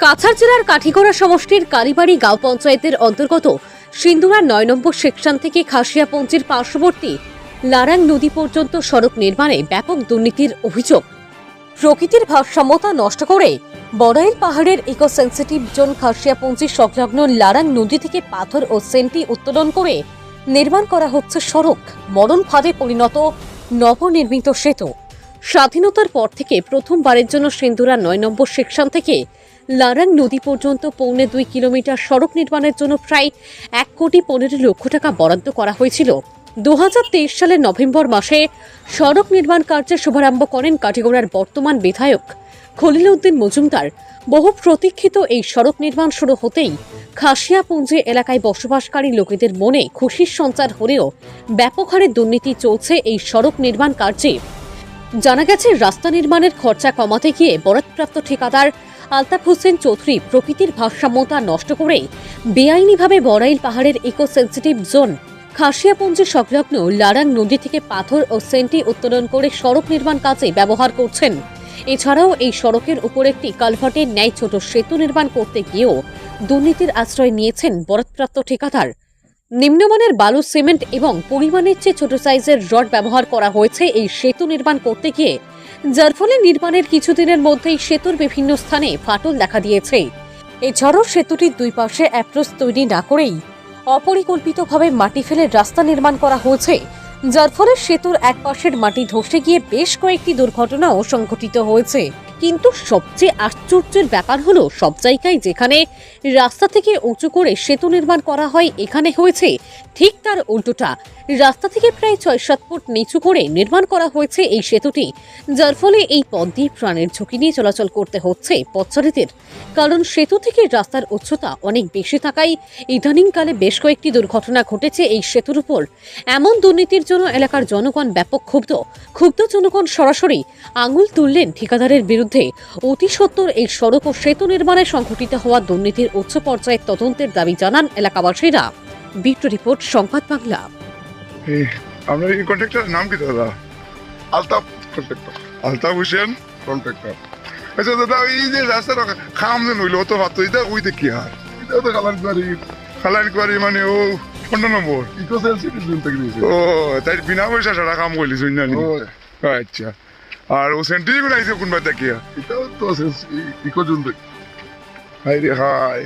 কাছাড় জেলার কাঠিগড়া সমষ্টির কালীবাড়ি গাঁও পঞ্চায়েতের অন্তর্গত সিন্দুরার নয় নম্বর সেকশন থেকে খাসিয়াপঞ্চির পার্শ্ববর্তী লারাং নদী পর্যন্ত সড়ক নির্মাণে ব্যাপক দুর্নীতির অভিযোগ। প্রকৃতির ভারসাম্যতা নষ্ট করে বড়াইল পাহাড়ের ইকো সেন্সিটিভ জোন খাসিয়াপঞ্চি সংলগ্ন লারাং নদী থেকে পাথর ও সেন্টি উত্তোলন করে নির্মাণ করা হচ্ছে সড়ক। মরণ ফাঁদে পরিণত নবনির্মিত সেতু। স্বাধীনতার পর থেকে প্রথমবারের জন্য সিন্দুরা নয় নম্বর সেকশন থেকে লারাং নদী পর্যন্ত পৌনে দুই কিলোমিটার সড়ক নির্মাণের জন্য প্রায় এক কোটি পনেরো লক্ষ টাকা বরাদ্দ করা হয়েছিল। দুহাজার তেইশ সালের নভেম্বর মাসে সড়ক নির্মাণ কার্যের শুভারম্ভ করেন কাটিগড়ার বর্তমান বিধায়ক খলিল উদ্দিন মজুমদার। বহু প্রতীক্ষিত এই সড়ক নির্মাণ শুরু হতেই খাসিয়াপুঞ্জি এলাকায় বসবাসকারী লোকেদের মনে খুশির সঞ্চার হলেও ব্যাপক হারে দুর্নীতি চলছে এই সড়ক নির্মাণ কার্যে। জানা গেছে, রাস্তা নির্মাণের খরচা কমাতে গিয়ে বরাদপ্রাপ্ত ঠিকাদার আলতাফ হোসেন চৌধুরী প্রকৃতির ভারসাম্যতা নষ্ট করে বেআইনিভাবে বড়াইল পাহাড়ের ইকো সেন্সিটিভ জোন খাসিয়াপুঞ্জি সংলগ্ন লারাং নদী থেকে পাথর ও সেন্টি উত্তোলন করে সড়ক নির্মাণ কাজে ব্যবহার করছেন। এছাড়াও এই সড়কের উপর একটি কালভার্টের ন্যায় ছোট সেতু নির্মাণ করতে গিয়েও দুর্নীতির আশ্রয় নিয়েছেন বরাদপ্রাপ্ত ঠিকাদার। নিম্নমানের বালু, সিমেন্ট এবং পরিমাণের চেয়ে ছোট সাইজের রড ব্যবহার করা হয়েছে এই সেতু নির্মাণ করতে গিয়ে যার ফলে নির্মাণের কিছুদিনের মধ্যেই সেতুর বিভিন্ন স্থানে ফাটল দেখা দিয়েছে। এছাড়াও সেতুটির দুই পাশে অ্যাপ্রোচ তৈরি না করেই অপরিকল্পিতভাবে মাটি ফেলে রাস্তা নির্মাণ করা হয়েছে। যার ফলে সেতুর এক পাশের মাটি ধসে গিয়ে বেশ কয়েকটি দুর্ঘটনাও সংঘটিত হয়েছে। কিন্তু সবচেয়ে আশ্চর্যের ব্যাপার হলো, সব জায়গায় যেখানে রাস্তা থেকে উঁচু করে সেতু নির্মাণ করা হয়, এখানে হয়েছে ঠিক তার উল্টোটা। রাস্তা থেকে প্রায় ছয় সাত ফুট নিচু করে নির্মাণ করা হয়েছে এই সেতুটি, যার ফলে এই পথ দিয়ে প্রাণের ঝুঁকি নিয়ে চলাচল করতে হচ্ছে পথচারীদের। কারণ সেতু থেকে রাস্তার উচ্চতা অনেক বেশি থাকায় ইদানিংকালে বেশ কয়েকটি দুর্ঘটনা ঘটেছে এই সেতুর উপর। এমন দুর্নীতির জন্য এলাকার জনগণ ব্যাপক ক্ষুব্ধ। ক্ষুব্ধ জনগণ সরাসরি আঙুল তুললেন ঠিকাদারের বিরুদ্ধে। অতি সত্বর এই সড়ক ও সেতু নির্মাণে সংঘটিত হওয়া দুর্নীতির উচ্চ পর্যায়ের তদন্তের দাবি জানান এলাকাবাসীরা। বিট রিপোর্ট সংবাদ বাংলা। আপনার এই কন্ট্রাক্টরের নাম কি দাদা? আলতাফ কন্ট্রাক্টর। আলতাফ হোসেন। কন্ট্রাক্টর। আচ্ছা দাদা এই যে রাস্তাটা খাম যে নইলো অত ভাত এটা ওইতে কি আর? এটাও তো খালান কুয়ারি মানে ও পনেরো নম্বর ইকো সেন্সিটিভ জোন থেকে নিয়েছে ও তাই বিনা পয়সা সারা কাম করলি শুনজানি ও আচ্ছা আর ও সেন্ট্রি গুলো আইসে কোনবা দেখিয়া এটাও তো ইকো জোন থেকে হাই রে হাই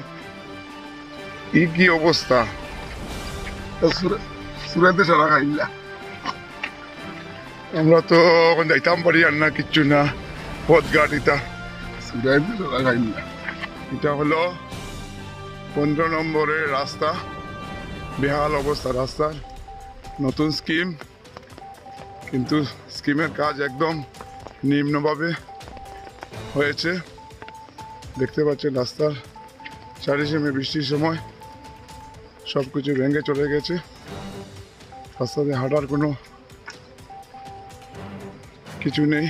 ই কি অবস্থা সুরাতে সারা খাইলা আমরা তো এখন যাইতাম পারি আর না কিচ্ছু না পথ ঘাট এটা সুরাতে সারা খাইলা এটা হলো পনেরো নম্বরের রাস্তা বেহাল অবস্থা, রাস্তার নতুন স্কিম কিন্তু স্কিমের কাজ একদম নিম্নভাবে হয়েছে। দেখতে পাচ্ছেন রাস্তার চারিসীমে বৃষ্টির সময় সব কিছু ভেঙে চলে গেছে। রাস্তাতে হাঁটার কোনো কিছু নেই।